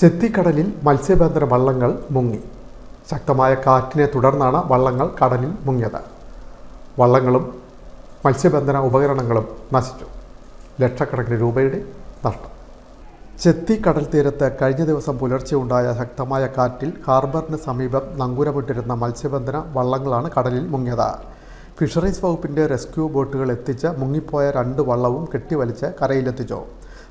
ചെത്തിക്കടലിൽ മത്സ്യബന്ധന വള്ളങ്ങൾ മുങ്ങി. ശക്തമായ കാറ്റിനെ തുടർന്നാണ് വള്ളങ്ങൾ കടലിൽ മുങ്ങിയത്. വള്ളങ്ങളും മത്സ്യബന്ധന ഉപകരണങ്ങളും നശിച്ചു. ലക്ഷക്കണക്കിന് രൂപയുടെ നഷ്ടം. ചെത്തി കടൽ തീരത്ത് കഴിഞ്ഞ ദിവസം പുലർച്ചെ ഉണ്ടായ ശക്തമായ കാറ്റിൽ ഹാർബറിന് സമീപം നങ്കൂരമിട്ടിരുന്ന മത്സ്യബന്ധന വള്ളങ്ങളാണ് കടലിൽ മുങ്ങിയത്. ഫിഷറീസ് വകുപ്പിന്റെ റെസ്ക്യൂ ബോട്ടുകൾ എത്തിച്ച് മുങ്ങിപ്പോയ രണ്ട് വള്ളവും കെട്ടിവലിച്ച് കരയിലെത്തിച്ചു.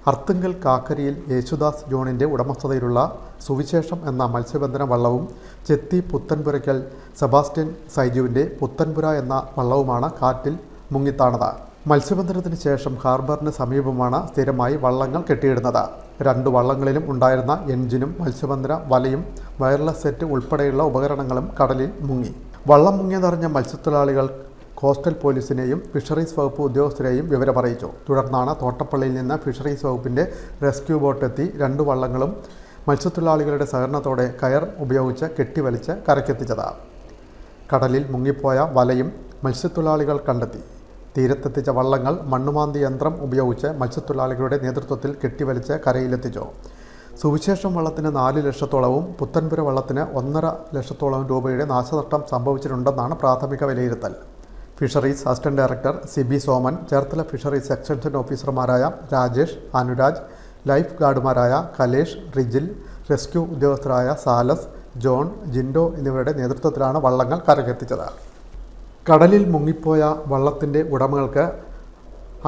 അർത്തുങ്കൽ കാക്കരിയിൽ യേശുദാസ് ജോണിന്റെ ഉടമസ്ഥതയിലുള്ള സുവിശേഷം എന്ന മത്സ്യബന്ധന വള്ളവും ചെത്തി പുത്തൻപുരയ്ക്കൽ സെബാസ്റ്റ്യൻ സൈജുവിന്റെ പുത്തൻപുര എന്ന വള്ളവുമാണ് കാറ്റിൽ മുങ്ങിത്താണത്. മത്സ്യബന്ധനത്തിന് ശേഷം ഹാർബറിന് സമീപമാണ് സ്ഥിരമായി വള്ളങ്ങൾ കെട്ടിയിടുന്നത്. രണ്ട് വള്ളങ്ങളിലും ഉണ്ടായിരുന്ന എഞ്ചിനും മത്സ്യബന്ധന വലയും വയർലെസ് സെറ്റ് ഉൾപ്പെടെയുള്ള ഉപകരണങ്ങളും കടലിൽ മുങ്ങി. വള്ളം മുങ്ങിയതറിഞ്ഞ മത്സ്യത്തൊഴിലാളികൾ കോസ്റ്റൽ പോലീസിനെയും ഫിഷറീസ് വകുപ്പ് ഉദ്യോഗസ്ഥരെയും വിവരമറിയിച്ചു തുടർന്നാണ് തോട്ടപ്പള്ളിയിൽ നിന്ന് ഫിഷറീസ് വകുപ്പിന്റെ റെസ്ക്യൂ ബോട്ട് എത്തി രണ്ട് വള്ളങ്ങളും മത്സ്യത്തൊഴിലാളികളുടെ സഹകരണത്തോടെ കയർ ഉപയോഗിച്ച് കെട്ടിവലിച്ച് കരക്കെത്തിച്ചത് കടലിൽ മുങ്ങിപ്പോയ വലയും മത്സ്യത്തൊഴിലാളികൾ കണ്ടെത്തി. തീരത്തെത്തിച്ച വള്ളങ്ങൾ മണ്ണുമാന്തി യന്ത്രം ഉപയോഗിച്ച് മത്സ്യത്തൊഴിലാളികളുടെ നേതൃത്വത്തിൽ കെട്ടിവലിച്ച് കരയിലെത്തിച്ചു. സുവിശേഷം വള്ളത്തിന് നാല് ലക്ഷത്തോളവും പുത്തൻപുര വള്ളത്തിന് ഒന്നര ലക്ഷത്തോളം രൂപയുടെ നാശനഷ്ടം സംഭവിച്ചിട്ടുണ്ടെന്നാണ് പ്രാഥമിക വിലയിരുത്തൽ. Fisheries assistant director Sibi Soman Cherthala fisheries extension ഓഫീസർമാരായ രാജേഷ് അനുരാജ് ലൈഫ് ഗാർഡുമാരായ കലേഷ് റിജിൽ റെസ്ക്യൂ ഉദ്യോഗസ്ഥരായ സാലസ് ജോൺ ജിൻഡോ എന്നിവരുടെ നേതൃത്വത്തിലാണ് വള്ളങ്ങൾ കരകെത്തിച്ചത് കടലിൽ മുങ്ങിപ്പോയ വള്ളത്തിന്റെ ഉടമകൾക്ക്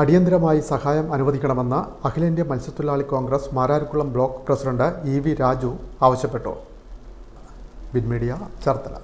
അടിയന്തരമായി സഹായം അനുവദിക്കണമെന്ന് അഖിലേന്ത്യാ മത്സ്യത്തൊഴിലാളി Congress Mararikulam block president E V Raju ആവശ്യപ്പെട്ടു. Bin media Cherthala.